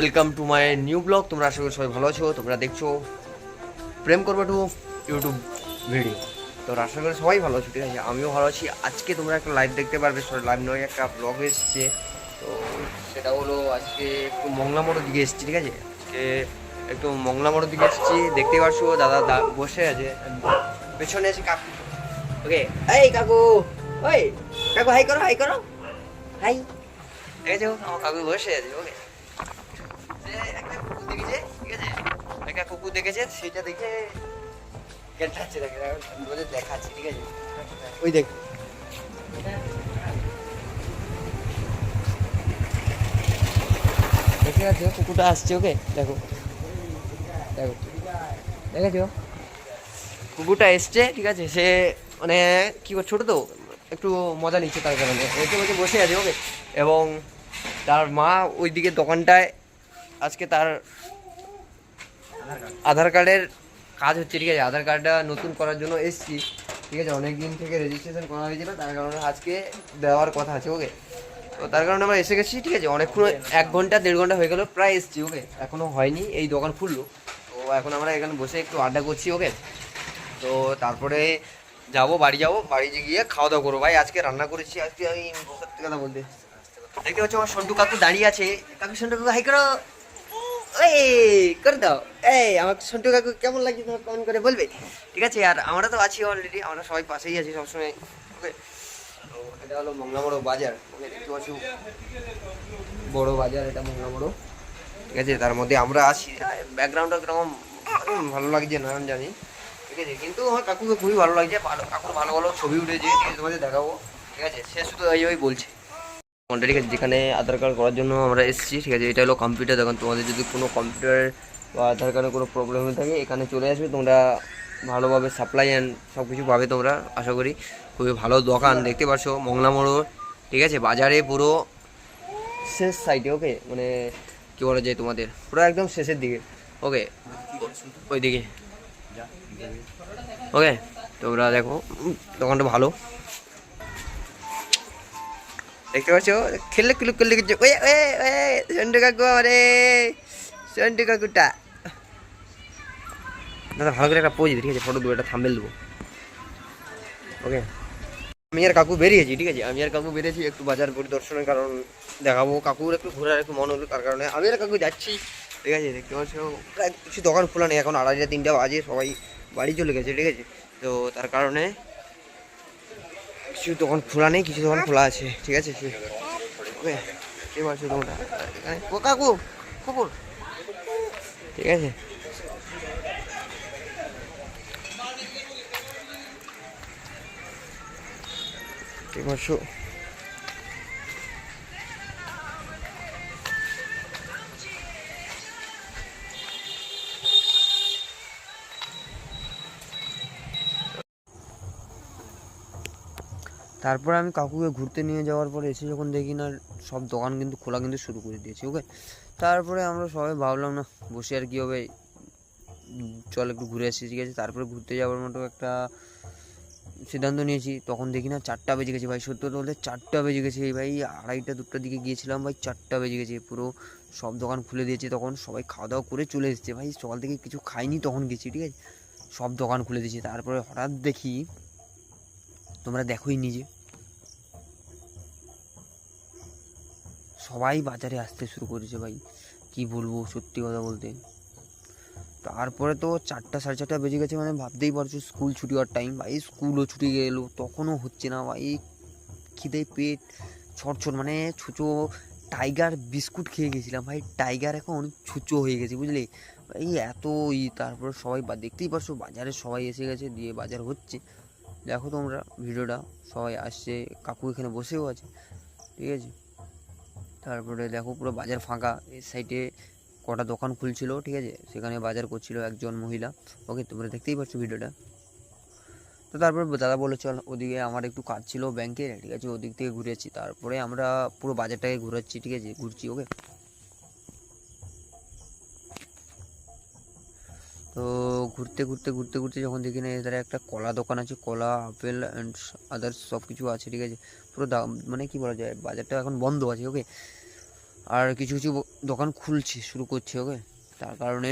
Welcome to my new blog তোমরা আশা করি সবাই ভালো আছো, তোমরা দেখছ প্রেম করবে টু ইউটিউব ভিডিও তো আশা করি সবাই ভালো আছো, ঠিক আছে? আমিও ভালো আছি। আজকে তোমরা একটা লাইভ দেখতে পারবে সরি লাইভ নয়, একটা ব্লগ এসছে। তো সেটা হলো আজকে একটু মংলা মোড়ের দিকে এসেছি, ঠিক আছে? আজকে একটু মংলা মোড়ের দিকে এসেছি, দেখতে পারছ, দাদা বসে আছে। পেছনে আছে কাকু। ওকে, এই কাকু, ওই, কাকু হাই করো হাই করো। হাই দেখেছ আমার কাকু বসে আছে, ওকে। একটা কুকুর দেখেছে, ঠিক আছে? একটা কুকুর দেখেছে, সেটা দেখে গেটাচ্ছে দেখে বলে দেখাচ্ছে, ঠিক আছে? ওই দেখ। দেখতে কুকুরটা আসছে, ওকে? দেখো। দেখো। দেখেছ? কুকুরটা এসছে, ঠিক আছে? সে মানে কি করে ছোটো তো? একটু মজা নিচ্ছে তার কারণে। এসে বসে বসে আছে, ওকে? এবং তার মা ওই দিকে দোকানটায় আজকে তার আধার কার্ডের কাজ হচ্ছে, ঠিক আছে, আধার কার্ডটা নতুন করার জন্য এসছি, ঠিক আছে অনেক দিন থেকে রেজিস্ট্রেশন করা হয়েছিল তার কারণে আজকে দেওয়ার কথা আছে ওকে তো তার কারণে আমরা এসে গেছি, ঠিক আছে, অনেকক্ষণ, এক ঘণ্টা, দেড় ঘণ্টা হয়ে গেল, প্রায় এসছি ওকে এখনও হয়নি, এই দোকান খুললো, তো এখন আমরা এখানে বসে একটু আড্ডা করছি ওকে তো তারপরে যাব, বাড়ি যাব, বাড়ি গিয়ে খাওয়া দাওয়া করব। ভাই, আজকে রান্না করেছি, আজকে আমি সত্যি কথা বলতে। দেখতে পাচ্ছ আমার সন্টু কাকু দাঁড়িয়ে আছে, কাকু সন্টু কাকু হাই করো। ওই করে দাও। এই আমার সন্টু কাকু কেমন লাগছে তোমার কমেন্ট করে বলবে? ঠিক আছে, আর আমরা তো আছি অলরেডি আমরা সবাই পাশেই আছি সবসময়। ওকে। এটা হলো মংলামড়ো বাজার। ওকে, দেখতে বড় বাজার, এটা মংলামড়ো। ঠিক আছে, তার মধ্যে আমরা আছি। ব্যাকগ্রাউন্ডটা কীরকম ভালো লাগছে না জানি। ঠিক আছে, কিন্তু আমার কাকুকে খুবই ভালো লাগছে। ভালো কাকুর ভালো ভালো ছবি উঠেছে তোমাদের দেখাবো। ঠিক আছে, সে শুধু এই ওই বলছে। ঠিক আছে, যেখানে আধার কার্ড করার জন্য আমরা এসেছি, ঠিক আছে? এটা হলো কম্পিউটার দোকান তোমাদের যদি কোনো কম্পিউটার বা আধার কার্ডে কোনো প্রবলেম হয়ে থাকে, এখানে চলে আসবে, তোমরা ভালোভাবে সাপ্লাই অ্যান্ড সব কিছু পাবে তোমরা, আশা করি। খুবই ভালো দোকান, দেখতে পাচ্ছ মংলা মোড় ঠিক আছে? বাজারে পুরো শেষ সাইডে ওকে মানে কী বলা যায় তোমাদের? পুরো একদম শেষের দিকে ওকে ওই দিকে ওকে তোমরা দেখো, দোকানটা ভালো। দেখতে পাচ্ছ? খেললে কুলুক করলে কিছু ওয়ে ওয়ে ওয়ে সন্টু কাকু আমারে। সন্টু কাকুটা। দাদা, ভালো করে একটা পোজ ঠিক আছে? ফটো দেবো, একটা থাম্বেল দেবো। ওকে আমি আর কাকু বেরিয়েছি, ঠিক আছে? আমি আর কাকু বেরিয়েছি একটু বাজার পরিদর্শনের কারণ দেখাবো। কাকুর একটু ঘোরার একটু মন হলো, তার কারণে আমি আর কাকু যাচ্ছি, ঠিক আছে? দেখতে পাচ্ছ? প্রায় কিছু দোকান খোলা নেই, এখন আড়াইটা, তিনটা বাজে, সবাই বাড়ি চলে গেছে, ঠিক আছে? তো তার কারণে কিছু দোকান খোলা নেই, কিছু দোকান খোলা আছে, ঠিক আছে? ওকে তোমরা এখানে ও কাকু, কুকুর। ঠিক আছে? ঠিক আছে তারপরে আমি কাকুকে ঘুরতে নিয়ে যাওয়ার পরে এসে যখন দেখি না, সব দোকান কিন্তু খোলা কিন্তু শুরু করে দিয়েছে ওকে তারপরে আমরা সবাই ভাবলাম, না, বসে আর কী হবে? চল একটু ঘুরে আসি, ঠিক আছে? তারপরে ঘুরতে যাওয়ার মতো একটা সিদ্ধান্ত নিয়েছি। তখন দেখি না, চারটা বেজে গেছে ভাই, সত্য বলতে চারটা বেজে গেছে। ভাই আড়াইটা দুটার দিকে গিয়েছিলাম ভাই, চারটা বেজে গেছে, পুরো সব দোকান খুলে দিয়েছে তখন। সবাই খাওয়া দাওয়া করে চলে এসেছে ভাই, সকাল থেকে কিছু খাইনি, তখন গেছি, ঠিক আছে? সব দোকান খুলে দিয়েছে। তারপরে হঠাৎ দেখি তোমরা দেখোই নিজে। সবাই বাজারে আসতে শুরু করেছে ভাই। কি বলব, সত্যি কথা বলতে। তারপরে তো চারটা সাড়ে চারটা বেজে গেছে মানে ভাবতেই পারছ, স্কুল ছুটি হওয়ার টাইম ভাই, স্কুলও ছুটি গেল, তখনও হচ্ছে না ভাই। খিদে পেট, ছটছট মানে ছুচো টাইগার বিস্কুট খেয়ে গেছিলাম ভাই। টাইগার এখন ছুচো হয়ে গেছে, বুঝলি? ভাই, এত ই, তারপরে সবাই দেখতেই পারছ, বাজারে সবাই এসে গেছে, দিয়ে বাজার হচ্ছে। দেখো তোমরা, ভিডিওটা। সবাই আসছে, কাকু এখানে বসেও আছে। ঠিক আছে? তারপরে দেখো পুরো বাজার ফাঁকা। এই সাইডে কটা দোকান খুলছিল, ঠিক আছে? সেখানে বাজার করছিল একজন মহিলা। ওকে তোমরা দেখতেই পাচ্ছ ভিডিওটা। তো তারপরে দাদা বলে চল, ওদিকে আমার একটু কাজ ছিল ব্যাংকে ঠিক আছে? ওদিক থেকে ঘুরেছি তারপরে আমরা পুরো বাজারটাকে ঘুরাচ্ছি, ঠিক আছে? ঘুরছি ওকে তো ঘুরতে ঘুরতে ঘুরতে ঘুরতে যখন দেখি না এধারে একটা কলা দোকান আছে, কলা, আপেল অ্যান্ড আদার্স সব কিছু আছে, ঠিক আছে? পুরো দাম মানে কি বলা যায়, বাজারটা এখন বন্ধ আছে ওকে আর কিছু কিছু দোকান খুলছে, শুরু করছে ওকে তার কারণে